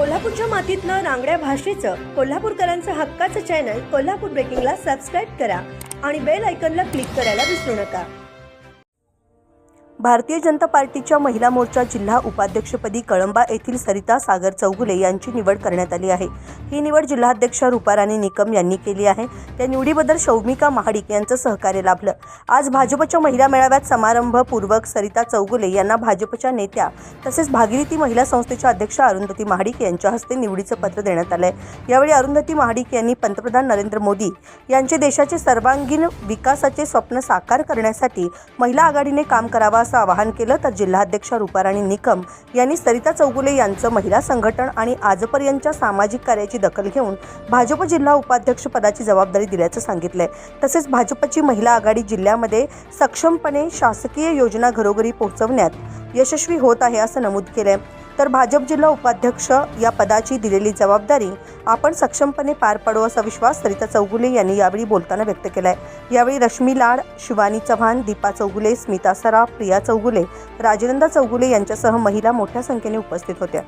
कोल्हापूरच्या मातीतनं रांगड्या भाषेचं कोल्हापूरकरांचं हक्काचं चॅनल कोल्हापूर ब्रेकिंगला सबस्क्राईब करा आणि बेल आयकनला क्लिक करायला विसरू नका. भारतीय जनता पार्टीच्या महिला मोर्चा जिल्हा उपाध्यक्षपदी कळंबा येथील सरिता सागर चौगुले यांची निवड करण्यात आली आहे. ही निवड जिल्हाध्यक्ष रुपाराणी निकम यांनी केली आहे. त्या निवडीबद्दल शौमिका महाडिक यांचं सहकार्य लाभलं. आज भाजपच्या महिला मेळाव्यात समारंभपूर्वक सरिता चौगुले यांना भाजपच्या नेत्या तसेच भागीरथी महिला संस्थेच्या अध्यक्ष अरुंधती महाडिक यांच्या हस्ते निवडीचं पत्र देण्यात आलं आहे यावेळी अरुंधती महाडिक यांनी पंतप्रधान नरेंद्र मोदी यांचे देशाचे सर्वांगीण विकासाचे स्वप्न साकार करण्यासाठी महिला आघाडीने काम करावं असं आवाहन केलं तर जिल्हाध्यक्षा रुपाराणी निकम यांनी सरिता चौगुले यांचं महिला संघटन आणि आजपर्यंतच्या सामाजिक कार्याची दखल घेऊन भाजप जिल्हा उपाध्यक्ष पदाची जबाबदारी दिल्याचं सांगितलंय. तसेच भाजपची महिला आघाडी जिल्ह्यामध्ये सक्षमपणे शासकीय योजना घरोघरी पोहोचवण्यात यशस्वी होत आहे असं नमूद केलंय. तर भाजप जिल्हा उपाध्यक्ष या पदाची दिलेली जबाबदारी आपण सक्षमपणे पार पाडू असा विश्वास सरिता चौगुले यांनी यावेळी बोलताना व्यक्त केलाय. यावेळी रश्मी लाड शिवानी चव्हाण दीपा चौगुले स्मिता सराफ प्रिया चौगुले राजनंदा चौगुले यांच्यासह महिला मोठ्या संख्येने उपस्थित होत्या.